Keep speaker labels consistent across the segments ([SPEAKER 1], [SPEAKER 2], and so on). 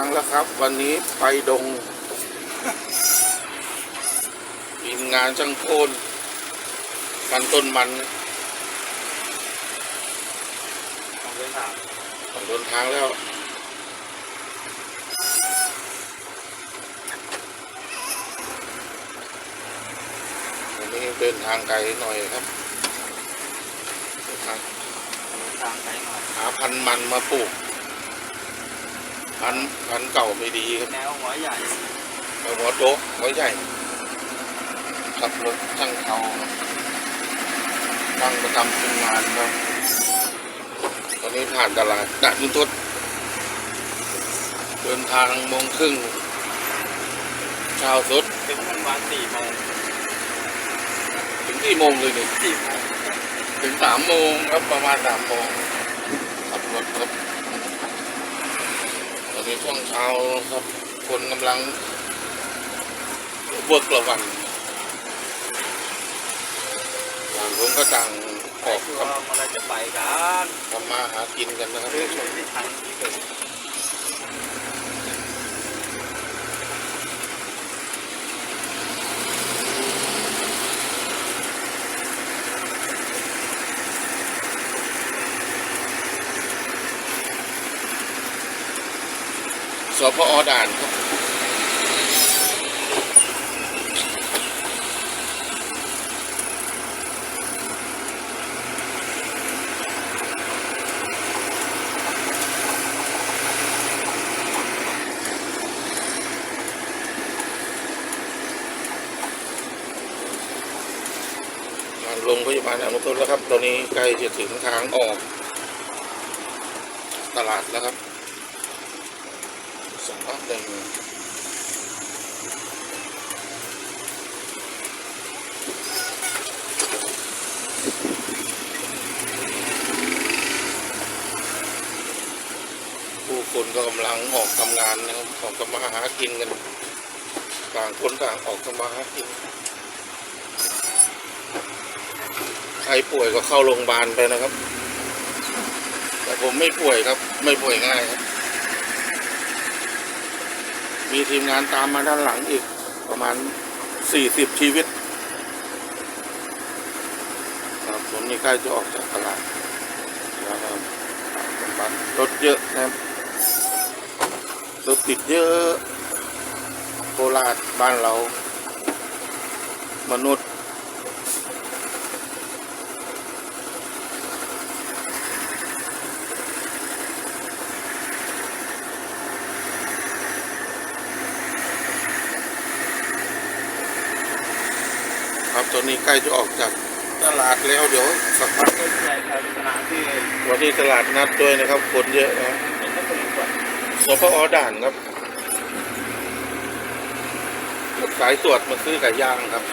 [SPEAKER 1] างแล้วครับ วันนี้ไปดงทีมงานช่างโคนมันต้นมัน
[SPEAKER 2] ของเดินทาง
[SPEAKER 1] ต้องเดินทางแล้ววันนี้เดินทางไกลหน่อยครับเดินทาง
[SPEAKER 2] ไกลหน่อย
[SPEAKER 1] หาพันมันมาปลูก พันธุ์พันธุ์เก่าไม่ดีครับ
[SPEAKER 2] แนวหัวใหญ่
[SPEAKER 1] เอาหัวโต๊ะหัวใหญ่ขับรถช่างเขาครับตั้งประจำเป็นงานครับ ตอนนี้ผ่านตลาดด่านยุนทศเดินทางโมงครึ่งเช้าสุด
[SPEAKER 2] ถึงประมาณสี่โมง
[SPEAKER 1] ถึงที่โมงเลยนี่
[SPEAKER 2] สี่โมง
[SPEAKER 1] ถึงสามโมงครับประมาณสามโมงขับรถครับ ตอนนี้ช่วงเช้าครับ คนกำลังเวิร์กระวันต่างคนก็ต่างอ
[SPEAKER 2] ไป
[SPEAKER 1] อก
[SPEAKER 2] ชัว
[SPEAKER 1] ท
[SPEAKER 2] ร์มันจะไปกันำ
[SPEAKER 1] ทำมาหากินกันนะครับ
[SPEAKER 2] เรื่
[SPEAKER 1] ในช่วง
[SPEAKER 2] องที่ทางที่เกิด
[SPEAKER 1] สพอด่านครับทางโรงพยาบาลอนุทุนแล้วครับ ตอนนี้ใกล้จะถึงทางออก ตลาดแล้วครับ สองพักหนึ่งผู้คนก็กำลังออกทำงานนะครับออกทำมาหากินกันต่างคนต่างออกทำมาหากินใครป่วยก็เข้าโรงพยาบาลไปนะครับ แต่ผมไม่ป่วยครับ ไม่ป่วยง่ายครับ มีทีมงานตามมาด้านหลังอีกประมาณสี่สิบชีวิต ครับผมนี่ใกล้จะออกจากตลาดแล้วครับรถเยอะนะครับรถติดเยอะโคราชบ้านเรา มนุษย์ อนนี้ใกล้จะออกจากตลาดแล้วเดี๋ยวสักพัก
[SPEAKER 2] ต้นใหญ่ภาที่
[SPEAKER 1] วันนี้ตลาดนัดด้วยนะครับคนเยอะนะครับ
[SPEAKER 2] เป็นนักเรียนก่อน
[SPEAKER 1] สพอด่านครับสายตรวจมาซื้อไก่ย่างครับ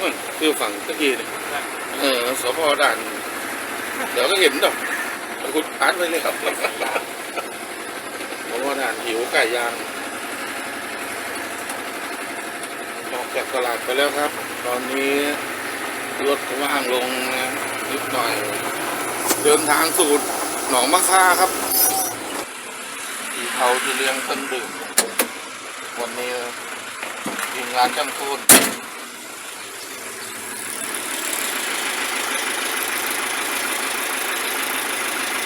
[SPEAKER 1] อืมคือฝั่งตะกี้นี่เออสพอด่าน เดี๋ยวก็เห็นดอกคุณอ่านไปเลยครับสพอด่านหิวไก่ย่าง ออกจากตลาดไปแล้วครับ ตอนนี้รถก็ว่างลงนิดหน่อย เดินทางสู่หนองมะค่าครับที่เขาที่เลี้ยงต้นดื่ม วันนี้ทีมงานช่างคูน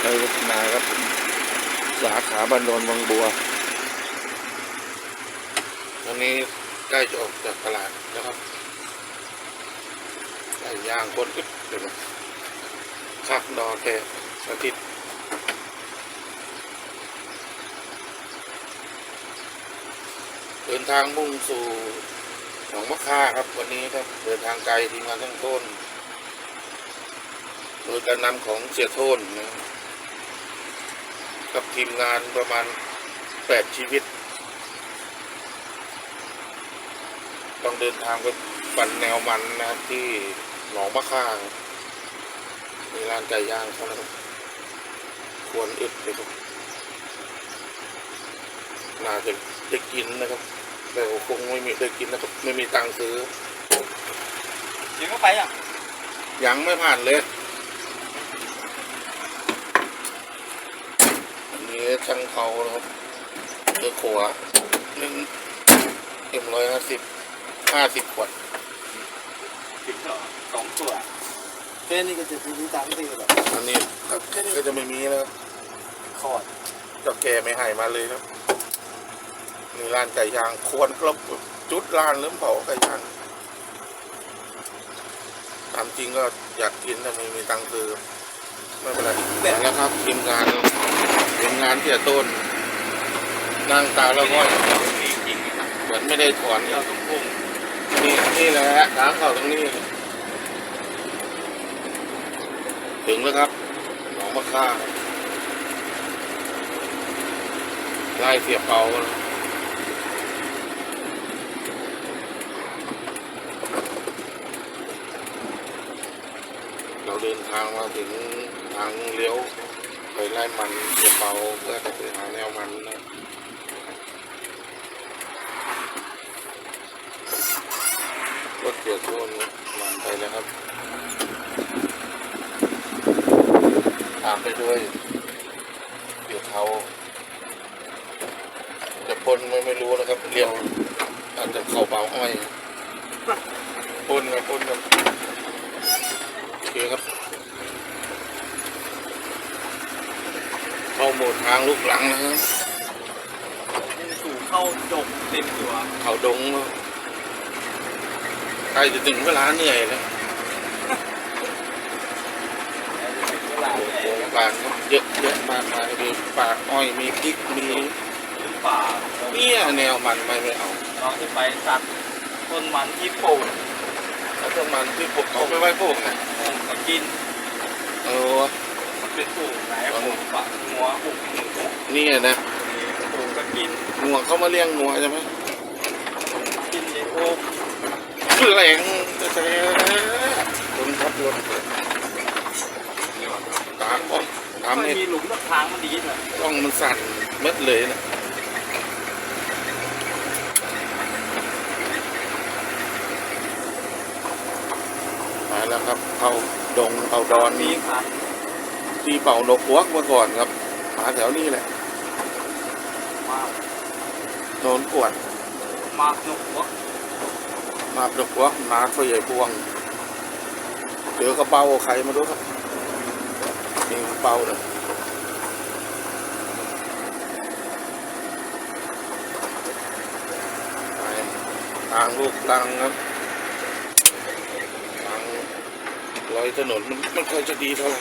[SPEAKER 1] ไปวัฒนาครับ สาขาบันดอนวังบัววันนี้ ใกล้จะออกจากตลาดนะครับไก่ย่างคนอึดเดี๋ยวคักดอแค่อาทิตเดินทางมุ่งสู่หนองมะค่าครับวันนี้ครับเดินทางไกลทีมงานทั้งต้น โดยการนำของเสียโทนนะกับทีมงานประมาณแปดชีวิต ต้องเดินทางไปปั่นแนวมันนะครับที่หนองมะค่าครับมีร้านไก่ย่างเขานะครับควรอึดเลยครับน่าจะได้กินนะครับ แต่ก็คงไม่มีได้กินนะครับ ไม่มีตังค์ซื้อ
[SPEAKER 2] ยิงเข้าไปอะ
[SPEAKER 1] ยังไม่ผ่านเลย อันนี้ช่างเขานะครับเดือขัวหนึ่งเอ็มร้อยห้าสิบ ห้าสิบขวด
[SPEAKER 2] ถึงเหรอสองตัวแค่นี้ก็จะซื้อตังค์ตีแบบ
[SPEAKER 1] อันนี้ครับแค่นี้ก็จะไม่มีแล้วครับ
[SPEAKER 2] คอร์ด
[SPEAKER 1] เจ้าแกไม่ให้มาเลยครับนี่ร้านไก่ย่างควรกลบจุดร้านเริ่มเผาไก่ย่างตามจริงก็อยากกินแต่ไม่มีตังค์ซื้อไม่เป็นไรแต่แล้วครับทีมงานทีมงานเสียต้น นั่งตาแล้วก็
[SPEAKER 2] มีจริง
[SPEAKER 1] เหมือนไม่ได้ถอน
[SPEAKER 2] เราต้องพุ่ง
[SPEAKER 1] นี่นี่แหละทางเข้าตรงนี้ ถึงแล้วครับหนองมะค่าไล่เสียบเปาเราเดินทางมาถึงทางเลี้ยว ไปไล่มันเสียบเปาเพื่อจะไปหาแนวมันนะ รถเกี่ยวโค่นนำไปแล้วครับตามไปด้วยเกี่ยวเทาจะปนไม่ไม่รู้นะครับเรียวอาจจะเข่าเบาอ้อยปนนะปนกันโอเคครับ เข้าโหมดทางลูกหลังนะครับ
[SPEAKER 2] ยังสู่เข้าจบเต็มตัว
[SPEAKER 1] เขาดงแล้วใกล้จะถึงเวลาเหนื่อยแล้ว
[SPEAKER 2] ถึงเวลา
[SPEAKER 1] โอ้
[SPEAKER 2] แห
[SPEAKER 1] โห
[SPEAKER 2] ละ
[SPEAKER 1] บานก็เยอะเยอะมากมายมีปลาอ้อยมีพริกมี
[SPEAKER 2] ถึงป่า
[SPEAKER 1] เนี่ยแนวมันไม่ไม่เอา
[SPEAKER 2] น้องจะไปตัดต้นมันที่ปลูก
[SPEAKER 1] แล้วต้นมันที่ปลูกเขาไปไว้ปลูกนะ
[SPEAKER 2] ผมก็กิน
[SPEAKER 1] เออ
[SPEAKER 2] มันเป็นปลูกไหนปลูกปะงัวปลูกหมู
[SPEAKER 1] เนี่ยนะ
[SPEAKER 2] ปลูกก็กิน
[SPEAKER 1] งัวเขามาเลี้ยงงัวใช่ไหม
[SPEAKER 2] กินในโอ้
[SPEAKER 1] คือแรงแต่คนขับรถตาก็ตาม
[SPEAKER 2] มัน
[SPEAKER 1] นี่
[SPEAKER 2] มีหลุมทางมันดีเลย
[SPEAKER 1] ต้องมันสั่นเม็ดเลยนะไปแล้วครับเขาดงเขาดอนนี้
[SPEAKER 2] คัน
[SPEAKER 1] ที่เป่านกพวกเมื่อก่อนครับหาแถวนี้แหละโนนกวด
[SPEAKER 2] มากนกหัว
[SPEAKER 1] มาดกพวกมาตัวใหญ่พวงเจอกระเป๋าใครมาด้วยครับนี่กระเป๋าเลยทางลูกตังครับทางรอยถนนมันไม่ค่อยจะดีเท่าไหร่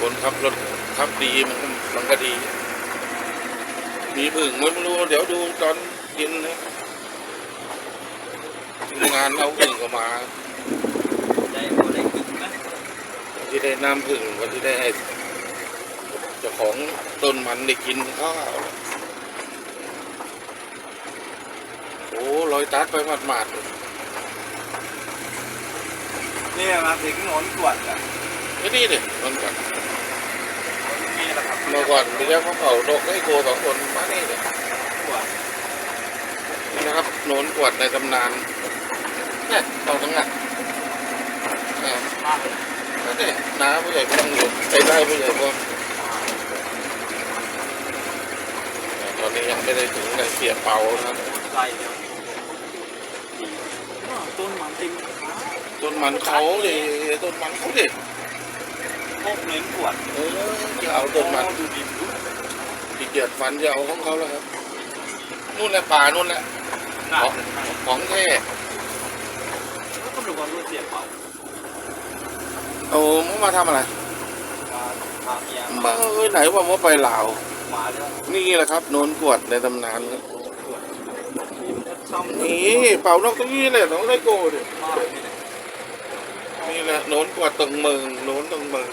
[SPEAKER 1] คนขับรถขับดีมันมันก็ดี มีผึ่งมันไม่รู้เดี๋ยวดูตอนเย็นนะทีมงานเอาผึ่งก็มา
[SPEAKER 2] ได้ตัวได้กินไหม
[SPEAKER 1] ที่ได้น้ำผึ่งก็ที่ได้ให้เจ้าของต้นมันได้กินข้าวโอ้ลอยตัดไปหมาดๆเลย
[SPEAKER 2] นี่มาถึงหนนกวดอะ
[SPEAKER 1] ไม่ดีเลยมันก่อน
[SPEAKER 2] นี่แหละครับ
[SPEAKER 1] เมื่อก่อนไปเลี้ยงมะเผานกให้โกสองคนมานี่เลย
[SPEAKER 2] กวด
[SPEAKER 1] นี่นะครับโหนนกวดในตำนานเนี่ยเราต้องอะอ่า
[SPEAKER 2] มากเลย
[SPEAKER 1] นั่นเองน้าผู้ใหญ่พวงอยู่ใช้ได้ผู้ใหญ่พวงแต่ตอนนี้ยังไม่ได้ถึงในเสียเปานะครับ
[SPEAKER 2] ไล่เดียวดีต้นมันเต็ม
[SPEAKER 1] ต้นมันเขาดิต้นมันเขาดิ
[SPEAKER 2] พวกเน้นกวด
[SPEAKER 1] เออจะเอาต้นมัน
[SPEAKER 2] ดูดีดู
[SPEAKER 1] ที่เกียดฟันจะเอาของเขาแล้วครับนู่นแหละป่านู่นแหละ
[SPEAKER 2] หนัก
[SPEAKER 1] ของแท้
[SPEAKER 2] แล้วก็ดูว่ารู้เสียเปล่า
[SPEAKER 1] โอ้มึงมาทำอะไร
[SPEAKER 2] มาพาเมีย
[SPEAKER 1] มาเอ้ยไหนว่าว่าไปลาว
[SPEAKER 2] มาแล้ว
[SPEAKER 1] นี่แหละครับโนนกวดในตำนานครับ
[SPEAKER 2] ซ้ำ
[SPEAKER 1] นี่เป่านกตรงนี้เลยต้องได้โกดิ
[SPEAKER 2] มากเลย
[SPEAKER 1] นี่แหละโนนกวดตรงเมืองโนนตรงเมือง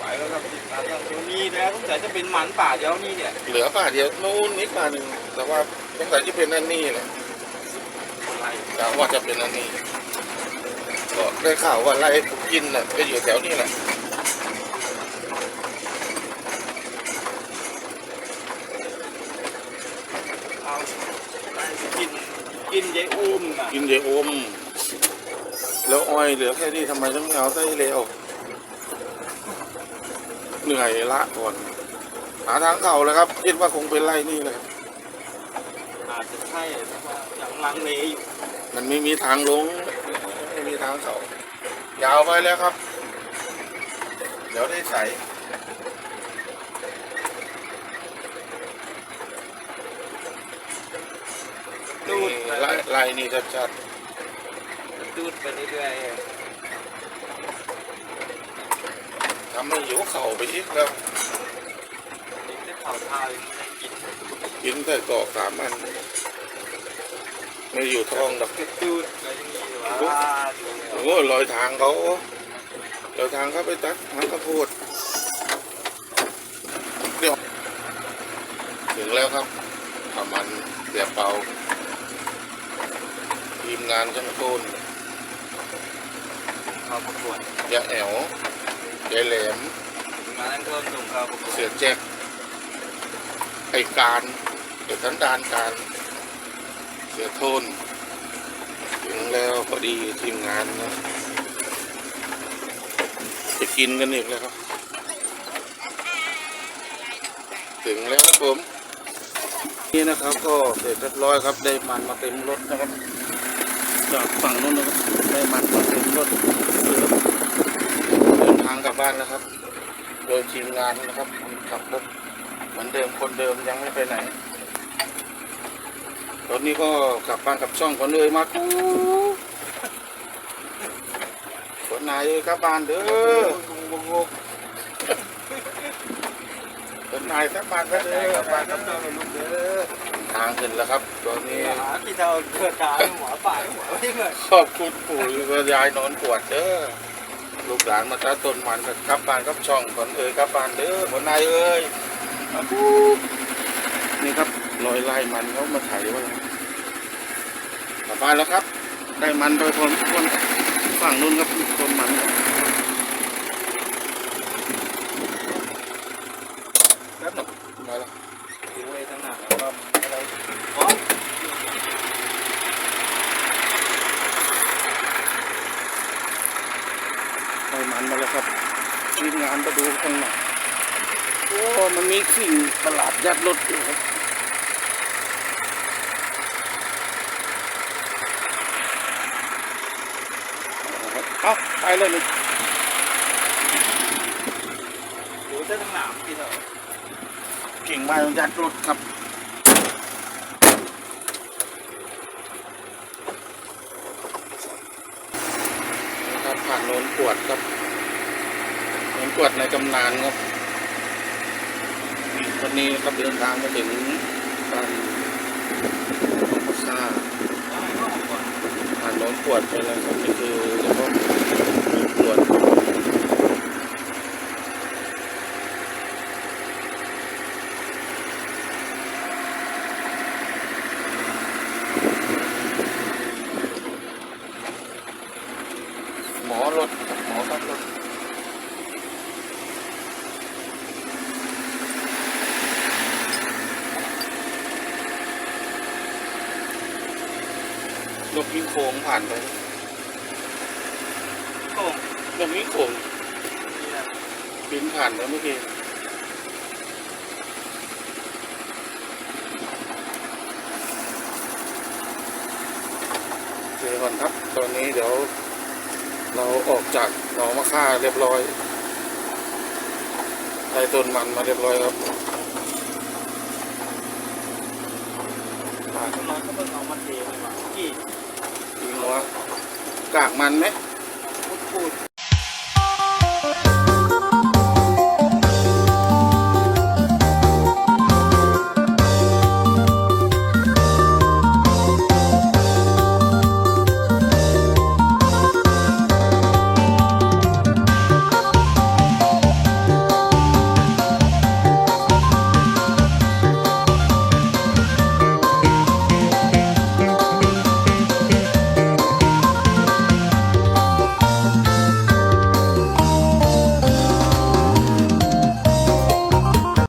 [SPEAKER 2] ไปแล้วครับติดตามเดี๋ยว นี้แล้วต้องแต่จะเป็นหมันป่าเดี๋ยวนี้เนี่ย
[SPEAKER 1] เหลือป่าเดียวนู่นนิดป่าหนึ่งแต่ว่าสงสัยจะเป็นอันนี้แหละ
[SPEAKER 2] อะไร
[SPEAKER 1] กะว่าจะเป็นอันนี้ก็ได้ข่าวว่าไล่ผมกินน่ะก็อยู่แถวนี้แหละ
[SPEAKER 2] เอาได้กินกินยายอุ้มอะ
[SPEAKER 1] กินเยอมแล้วอ้อยเหลือแค่นี้ทำไมต้องไม่เอาไส้เร็ว เหนื่อยละก่อนหาทางเข่าแล้วครับคิดว่าคงเป็นไรนี่เลย
[SPEAKER 2] อาจจะใช่แต่ว่ายังลังเลอยู่
[SPEAKER 1] มันไม่มีทางลงไม่มีทางเขายาวไปแล้วครับ เดี๋ยวได้ใส่
[SPEAKER 2] ดู
[SPEAKER 1] นี่
[SPEAKER 2] ดไป
[SPEAKER 1] ไล่ไล่นี่ชัด
[SPEAKER 2] ดูดไปเรื่อย
[SPEAKER 1] ๆทำให้หิวเข่าไปอีกแล้ว
[SPEAKER 2] ๆนี่ได้เผาเท้ายังไม่ได้กิน
[SPEAKER 1] กินแต่กรอกสามอันไม่อยู่ท้องดอก
[SPEAKER 2] ก็ดูดไปอย่างนี้ว่าดู
[SPEAKER 1] โอ้ลอยทางเขาลอยทางเขาไปตัดหางข้าวโพดเดี๋ยวถึงแล้วครับประมาณเสียเปาทีมงานช่างโทน
[SPEAKER 2] เข้าประกวด
[SPEAKER 1] ยาแอว ยายแหลม
[SPEAKER 2] มาตั้งต้นส่งเข้าประกวด
[SPEAKER 1] เสียแจ็คไอการเกิดสันดานการ เสียโทนถึงแล้วพอดีทีมงานนะจะกินกันอีกแล้วครับ ถึงแล้วครับผม นี่นะครับ ก็เสร็จเรียบร้อยครับได้มันมาเต็มรถนะครับจากฝั่งนู้นนะครับได้มันมาเต็มรถเดินทาง กลับบ้านนะครับ โดยทีมงานนะครับขับรถเหมือนเดิมคนเดิมยังไม่ไปไหน ตอนนี้ก็กลับบ้านกับช่องคนเลยมากูคนนายเอ้ยกลับบ้านเด้อคนนายกลับบ้านก็เด้อกลับบ้านกับช่องเลยลูกเด้อทางขึ้นแล้วครับ ตอนนี้
[SPEAKER 2] หาที่เท่าเกิดตายหมอป่าหมอที่เงิน
[SPEAKER 1] ขอบคุณปู่และยายนอนปวดเด้อ ลูกหลานมาตัดต้นมันกันครับบ้านครับช่องคนเอ้ยครับบ้านเด้อคนนายเอ้ยนี่ครับลอยไล่มันเขามาถ่าอะไรกลับบ้านแล้วครับ ได้มันโดยคนคนฝั่งนู้นครับคนมันครับแป๊บหนึงมาแล้ว
[SPEAKER 2] ดูไว้ทั้งหนักแล้วก็อะไรอ๋อ
[SPEAKER 1] ได้มันมาแล้วครับทีมงานมาดูข้างหน้าโอ้มันมีสิ่งประหลาดยัดรถอยู่ครับเอาไปเลยนี่
[SPEAKER 2] ดูได้ทั้งหนามที่เท่า
[SPEAKER 1] เก่งมากยัดรถครับครับผ่านโน้นปวดครับ โนนปวดในกำนานครับ วันนี้ครับเดินทางมาถึงบ้านของพัซ่าผ่านโนนปวดไปแล้วครับนี่คือแล้วก็ปวด หมอรถหมอขับรถ นกยิ่งโค้งผ่านไป
[SPEAKER 2] โก่ง
[SPEAKER 1] นกยิ่งโค้งบินผ่านไปเมื่อกี้โอก่อนครับ ตอนนี้เดี๋ยวเราออกจากหนองมะค่าเรียบร้อยได้ต้นมันมาเรียบร้อยครับ
[SPEAKER 2] ปากมันก็เพิ่งเอามาเทไปว่ากี่
[SPEAKER 1] หัวกากมันไหม
[SPEAKER 2] พูด